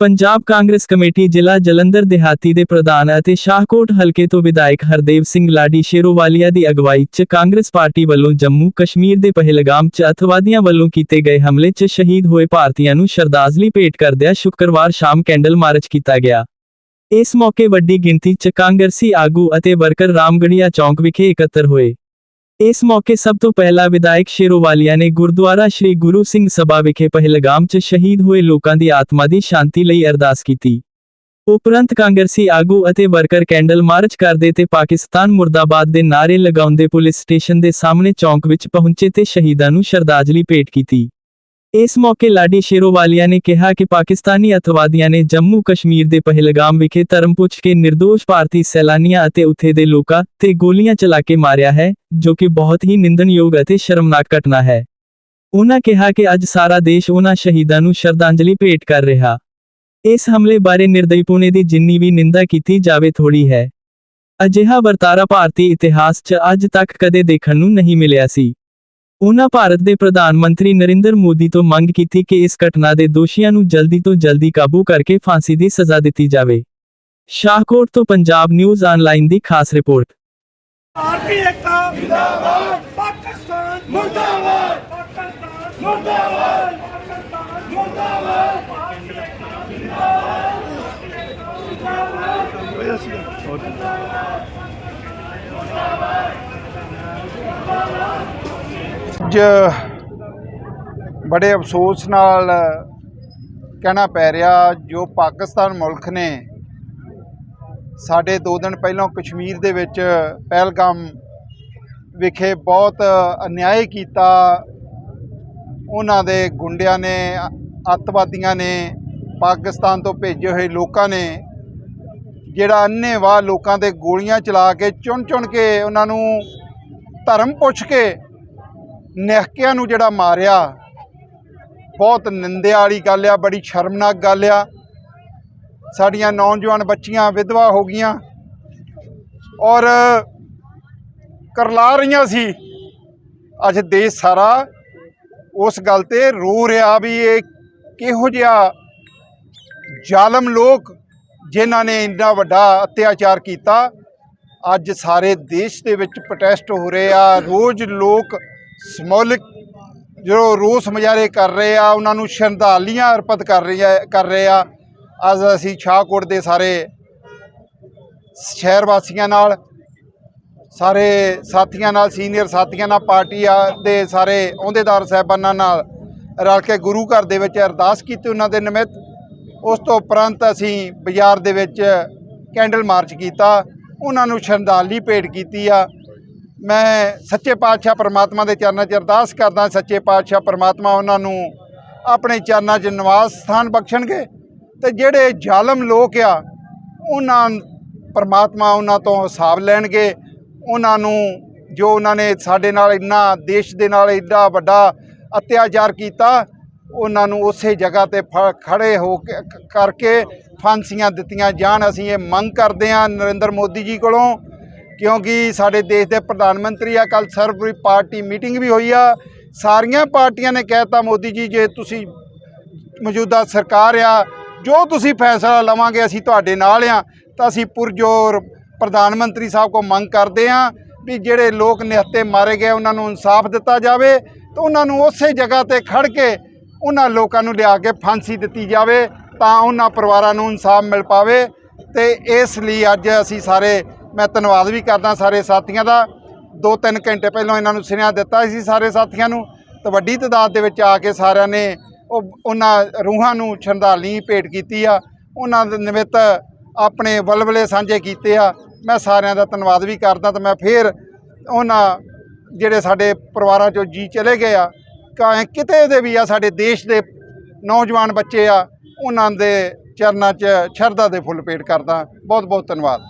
Punjab Congress committee ਜ਼ਿਲ੍ਹਾ ਜਲੰਧਰ ਦਿਹਾਤੀ ਦੇ ਪ੍ਰਧਾਨ ਅਤੇ ਸ਼ਾਹਕੋਟ ਹਲਕੇ ਤੋਂ ਵਿਧਾਇਕ ਹਰਦੇਵ ਸਿੰਘ ਲਾਡੀ ਸ਼ੇਰੋਵਾਲੀਆ ਦੀ ਅਗਵਾਈ 'ਚ ਕਾਂਗਰਸ ਪਾਰਟੀ ਵੱਲੋਂ ਜੰਮੂ ਕਸ਼ਮੀਰ ਦੇ ਪਹਿਲਗਾਮ 'ਚ ਅਤਵਾਦੀਆਂ ਵੱਲੋਂ ਕੀਤੇ ਗਏ ਹਮਲੇ 'ਚ ਸ਼ਹੀਦ ਹੋਏ ਭਾਰਤੀਆਂ ਨੂੰ ਸ਼ਰਧਾਂਜਲੀ ਭੇਟ ਕਰਦਿਆਂ ਸ਼ੁੱਕਰਵਾਰ ਸ਼ਾਮ ਕੈਂਡਲ ਮਾਰਚ ਕੀਤਾ ਗਿਆ। ਇਸ ਮੌਕੇ ਵੱਡੀ ਗਿਣਤੀ 'ਚ ਕਾਂਗਰਸੀ ਆਗੂ ਅਤੇ ਵਰਕਰ ਰਾਮਗੜੀਆ ਚੌਂਕ ਵਿਖੇ ਇਕੱਤਰ ਹੋਏ। ਇਸ ਮੌਕੇ ਸਭ ਤੋਂ ਪਹਿਲਾਂ ਵਿਧਾਇਕ ਸ਼ੇਰੋਵਾਲੀਆ ਨੇ ਗੁਰਦੁਆਰਾ ਸ੍ਰੀ ਗੁਰੂ ਸਿੰਘ ਸਭਾ ਵਿਖੇ ਪਹਿਲਗਾਮ 'ਚ ਸ਼ਹੀਦ ਹੋਏ ਲੋਕਾਂ ਦੀ ਆਤਮਾ ਦੀ ਸ਼ਾਂਤੀ ਲਈ ਅਰਦਾਸ ਕੀਤੀ। ਉਪਰੰਤ ਕਾਂਗਰਸੀ ਆਗੂ ਅਤੇ ਵਰਕਰ ਕੈਂਡਲ ਮਾਰਚ ਕਰਦੇ ਤੇ ਪਾਕਿਸਤਾਨ ਮੁਰਦਾਬਾਦ ਦੇ ਨਾਅਰੇ ਲਗਾਉਂਦੇ ਪੁਲਿਸ ਸਟੇਸ਼ਨ ਦੇ ਸਾਹਮਣੇ ਚੌਂਕ ਵਿੱਚ ਪਹੁੰਚੇ ਤੇ ਸ਼ਹੀਦਾਂ ਨੂੰ ਸ਼ਰਧਾਂਜਲੀ ਭੇਟ ਕੀਤੀ। ਇਸ ਮੌਕੇ ਲਾਡੀ ਸ਼ੇਰੋਵਾਲੀਆ ਨੇ ਕਿਹਾ ਕਿ ਪਾਕਿਸਤਾਨੀ ਅਤਵਾਦੀਆਂ ਨੇ ਜੰਮੂ ਕਸ਼ਮੀਰ ਦੇ ਪਹਿਲਗਾਮ ਵਿਖੇ ਧਰਮ ਪੁੱਛ ਕੇ ਨਿਰਦੋਸ਼ ਭਾਰਤੀ ਸੈਲਾਨੀਆਂ ਅਤੇ ਉੱਥੇ ਦੇ ਲੋਕਾਂ ਤੇ ਗੋਲੀਆਂ ਚਲਾ ਕੇ ਮਾਰਿਆ ਹੈ, ਜੋ ਕਿ ਬਹੁਤ ਹੀ ਨਿੰਦਣਯੋਗ ਅਤੇ ਸ਼ਰਮਨਾਕ ਘਟਨਾ ਹੈ। ਉਹਨਾਂ ਕਿਹਾ ਕਿ ਅੱਜ ਸਾਰਾ ਦੇਸ਼ ਉਹਨਾਂ ਸ਼ਹੀਦਾਂ ਨੂੰ ਸ਼ਰਧਾਂਜਲੀ ਭੇਟ ਕਰ ਰਿਹਾ। ਇਸ ਹਮਲੇ ਬਾਰੇ ਨਿਰਦਈਪੁਣੇ ਦੀ ਜਿੰਨੀ ਵੀ ਨਿੰਦਾ ਕੀਤੀ ਜਾਵੇ ਥੋੜੀ ਹੈ। ਅਜਿਹਾ ਵਰਤਾਰਾ ਭਾਰਤੀ ਇਤਿਹਾਸ 'ਚ ਅੱਜ ਤੱਕ ਕਦੇ ਦੇਖਣ ਨੂੰ ਨਹੀਂ ਮਿਲਿਆ ਸੀ। ਉਨ੍ਹਾਂ ਭਾਰਤ ਦੇ ਪ੍ਰਧਾਨ ਮੰਤਰੀ ਨਰਿੰਦਰ ਮੋਦੀ ਤੋਂ ਮੰਗ ਕੀਤੀ ਕਿ ਇਸ ਘਟਨਾ ਦੇ ਦੋਸ਼ੀਆਂ ਨੂੰ ਜਲਦੀ ਤੋਂ ਜਲਦੀ ਕਾਬੂ ਕਰਕੇ ਫਾਂਸੀ ਦੀ ਸਜ਼ਾ ਦਿੱਤੀ ਜਾਵੇ। ਸ਼ਾਹਕੋਟ ਤੋਂ ਪੰਜਾਬ ਨਿਊਜ਼ ਆਨਲਾਈਨ ਦੀ ਖਾਸ ਰਿਪੋਰਟ। ਭਾਰਤੀ ਏਕਤਾ, ਜਿੰਦਾਬਾਦ। ਪਾਕਿਸਤਾਨ ਮੁਰਦਾਬਾਦ ਪਾਕਿਸਤਾਨ ਮੁਰਦਾਬਾਦ ਪਾਕਿਸਤਾਨ ਮੁਰਦਾਬਾਦ ਭਾਰਤੀ ਏਕਤਾ ਅੱਜ ਬੜੇ ਅਫਸੋਸ ਨਾਲ ਕਹਿਣਾ ਪੈ ਰਿਹਾ ਜੋ ਪਾਕਿਸਤਾਨ ਮੁਲਕ ਨੇ ਸਾਡੇ 2 ਦਿਨ ਪਹਿਲਾਂ ਕਸ਼ਮੀਰ ਦੇ ਵਿੱਚ ਪਹਿਲਗਾਮ ਵਿਖੇ ਬਹੁਤ ਅਨਿਆਏ ਕੀਤਾ। ਉਹਨਾਂ ਦੇ ਗੁੰਡਿਆਂ ਨੇ, ਅੱਤਵਾਦੀਆਂ ਨੇ, ਪਾਕਿਸਤਾਨ ਤੋਂ ਭੇਜੇ ਹੋਏ ਲੋਕਾਂ ਨੇ, ਜਿਹੜਾ ਅੰਨ੍ਹੇਵਾਹ ਲੋਕਾਂ ਦੇ ਗੋਲੀਆਂ ਚਲਾ ਕੇ ਚੁਣ ਚੁਣ ਕੇ ਉਹਨਾਂ ਨੂੰ ਧਰਮ ਪੁੱਛ ਕੇ ਨਿਹਕਿਆਂ ਨੂੰ ਜਿਹੜਾ ਮਾਰਿਆ, ਬਹੁਤ ਨਿੰਦਿਆ ਵਾਲੀ ਗੱਲ ਆ, ਬੜੀ ਸ਼ਰਮਨਾਕ ਗੱਲ ਆ। ਸਾਡੀਆਂ ਨੌਜਵਾਨ ਬੱਚੀਆਂ ਵਿਧਵਾ ਹੋ ਗਈਆਂ। ਔਰ ਕਰਲਾ ਰਹੀਆਂ ਸੀ। ਅੱਜ ਦੇਸ਼ ਸਾਰਾ ਉਸ ਗੱਲ ਤੇ ਰੋ ਰਿਹਾ ਵੀ ਇਹ ਕਿਹੋ ਜਿਹਾ ਜ਼ਾਲਮ ਲੋਕ ਜਿਨ੍ਹਾਂ ਨੇ ਇੰਨਾ ਵੱਡਾ ਅਤਿਆਚਾਰ ਕੀਤਾ। ਅੱਜ ਸਾਰੇ ਦੇਸ਼ ਦੇ ਵਿੱਚ ਪ੍ਰੋਟੈਸਟ ਹੋ ਰਹੇ ਆ। ਰੋਜ਼ ਲੋਕ ਸਮੂਲਿਕ ਜੋ ਰੋਸ ਮੁਜ਼ਾਹਰੇ ਕਰ ਰਹੇ ਆ, ਉਹਨਾਂ ਨੂੰ ਸ਼ਰਧਾਲੀਆਂ ਅਰਪਿਤ ਕਰ ਰਹੇ ਆ ਕਰ ਰਹੇ ਆ। ਅੱਜ ਅਸੀਂ ਸ਼ਾਹਕੋਟ ਦੇ ਸਾਰੇ ਸ਼ਹਿਰ ਵਾਸੀਆਂ ਨਾਲ, ਸਾਰੇ ਸਾਥੀਆਂ ਨਾਲ, ਸੀਨੀਅਰ ਸਾਥੀਆਂ ਨਾਲ, ਪਾਰਟੀ ਆ ਦੇ ਸਾਰੇ ਅਹੁਦੇਦਾਰ ਸਾਹਿਬਾਨਾਂ ਨਾਲ ਰਲ ਕੇ ਗੁਰੂ ਘਰ ਦੇ ਵਿੱਚ ਅਰਦਾਸ ਕੀਤੀ ਉਹਨਾਂ ਦੇ ਨਿਮਿਤ। ਉਸ ਤੋਂ ਉਪਰੰਤ ਅਸੀਂ ਬਾਜ਼ਾਰ ਦੇ ਵਿੱਚ ਕੈਂਡਲ ਮਾਰਚ ਕੀਤਾ, ਉਹਨਾਂ ਨੂੰ ਸ਼ਰਧਾਂਜਲੀ ਭੇਟ ਕੀਤੀ ਆ। ਮੈਂ ਸੱਚੇ ਪਾਤਸ਼ਾਹ ਪਰਮਾਤਮਾ ਦੇ ਚਰਨਾਂ 'ਚ ਅਰਦਾਸ ਕਰਦਾ ਸੱਚੇ ਪਾਤਸ਼ਾਹ ਪਰਮਾਤਮਾ ਉਹਨਾਂ ਨੂੰ ਆਪਣੇ ਚਰਨਾਂ 'ਚ ਨਿਵਾਸ ਸਥਾਨ ਬਖਸ਼ਣਗੇ ਤੇ ਜਿਹੜੇ ਜ਼ਾਲਮ ਲੋਕ ਆ, ਉਹਨਾਂ ਪਰਮਾਤਮਾ ਉਹਨਾਂ ਤੋਂ ਹਿਸਾਬ ਲੈਣਗੇ। ਉਹਨਾਂ ਨੂੰ ਜੋ ਉਹਨਾਂ ਨੇ ਸਾਡੇ ਨਾਲ ਇੰਨਾ ਦੇਸ਼ ਦੇ ਨਾਲ ਇੰਨਾ ਵੱਡਾ ਅਤਿਆਚਾਰ ਕੀਤਾ, ਉਹਨਾਂ ਨੂੰ ਉਸੇ ਜਗ੍ਹਾ ਤੇ ਫ- ਖੜੇ ਹੋ ਕੇ, ਕਰਕੇ ਫਾਂਸੀਆਂ ਦਿੱਤੀਆਂ ਜਾਣ। ਅਸੀਂ ਇਹ ਮੰਗ ਕਰਦੇ ਹਾਂ ਨਰਿੰਦਰ ਮੋਦੀ ਜੀ ਕੋਲੋਂ ਕਿਉਂਕਿ ਸਾਡੇ ਦੇਸ਼ ਦੇ ਪ੍ਰਧਾਨ ਮੰਤਰੀ ਆ ਕੱਲ ਸਰਵਪ੍ਰੀ ਪਾਰਟੀ ਮੀਟਿੰਗ ਵੀ ਹੋਈ ਆ। ਸਾਰੀਆਂ ਪਾਰਟੀਆਂ ਨੇ ਕਹਿਤਾ ਮੋਦੀ ਜੀ, ਜੇ ਤੁਸੀਂ ਮੌਜੂਦਾ ਸਰਕਾਰ ਆ, ਜੋ ਤੁਸੀਂ ਫੈਸਲਾ ਲਵਾਂਗੇ, ਅਸੀਂ ਤੁਹਾਡੇ ਨਾਲ ਆ। ਤਾਂ ਅਸੀਂ ਪੁਰਜੋਰ ਪ੍ਰਧਾਨ ਮੰਤਰੀ ਸਾਹਿਬ ਕੋ ਮੰਗ ਕਰਦੇ ਆ ਵੀ ਜਿਹੜੇ ਲੋਕ ਨਿਹੱਤੇ ਮਾਰੇ ਗਏ, ਉਹਨਾਂ ਨੂੰ ਇਨਸਾਫ ਦਿੱਤਾ ਜਾਵੇ ਤਾਂ ਉਹਨਾਂ ਨੂੰ ਉਸੇ ਜਗ੍ਹਾ ਤੇ ਖੜ ਕੇ ਉਹਨਾਂ ਲੋਕਾਂ ਨੂੰ ਲਿਆ ਕੇ ਫਾਂਸੀ ਦਿੱਤੀ ਜਾਵੇ ਤਾਂ ਉਹਨਾਂ ਪਰਿਵਾਰਾਂ ਨੂੰ ਇਨਸਾਫ ਮਿਲ ਪਾਵੇ। ਤੇ ਇਸ ਲਈ ਅੱਜ ਅਸੀਂ ਸਾਰੇ ਮੈਂ ਧੰਨਵਾਦ ਵੀ ਕਰਦਾ ਸਾਰੇ ਸਾਥੀਆਂ ਦਾ। ਦੋ ਤਿੰਨ ਘੰਟੇ ਪਹਿਲਾਂ ਇਹਨਾਂ ਨੂੰ ਸੁਨੇਹਾ ਦਿੱਤਾ ਸੀ ਸਾਰੇ ਸਾਥੀਆਂ ਨੂੰ। ਤਾਂ ਵੱਡੀ ਤਾਦਾਦ ਦੇ ਵਿੱਚ ਆ ਕੇ ਸਾਰਿਆਂ ਨੇ ਉਹ ਉਹਨਾਂ ਰੂਹਾਂ ਨੂੰ ਸ਼ਰਧਾਂਜਲੀ ਭੇਟ ਕੀਤੀ ਆ। ਉਹਨਾਂ ਦੇ ਨਿਮਿਤ ਆਪਣੇ ਵਲਵਲੇ ਸਾਂਝੇ ਕੀਤੇ ਆ। ਮੈਂ ਸਾਰਿਆਂ ਦਾ ਧੰਨਵਾਦ ਵੀ ਕਰਦਾ ਤੇ ਮੈਂ ਫੇਰ ਉਹਨਾਂ ਜਿਹੜੇ ਸਾਡੇ ਪਰਿਵਾਰਾਂ ਚੋਂ ਜੀ ਚਲੇ ਗਏ ਆ, ਕਾਹੇ ਕਿਤੇ ਦੇ ਵੀ ਆ, ਸਾਡੇ ਦੇਸ਼ ਦੇ ਨੌਜਵਾਨ ਬੱਚੇ ਆ, ਉਹਨਾਂ ਦੇ ਚਰਨਾਂ 'ਚ ਸ਼ਰਧਾ ਦੇ ਫੁੱਲ ਭੇਟ ਕਰਦਾ। ਬਹੁਤ ਬਹੁਤ ਧੰਨਵਾਦ।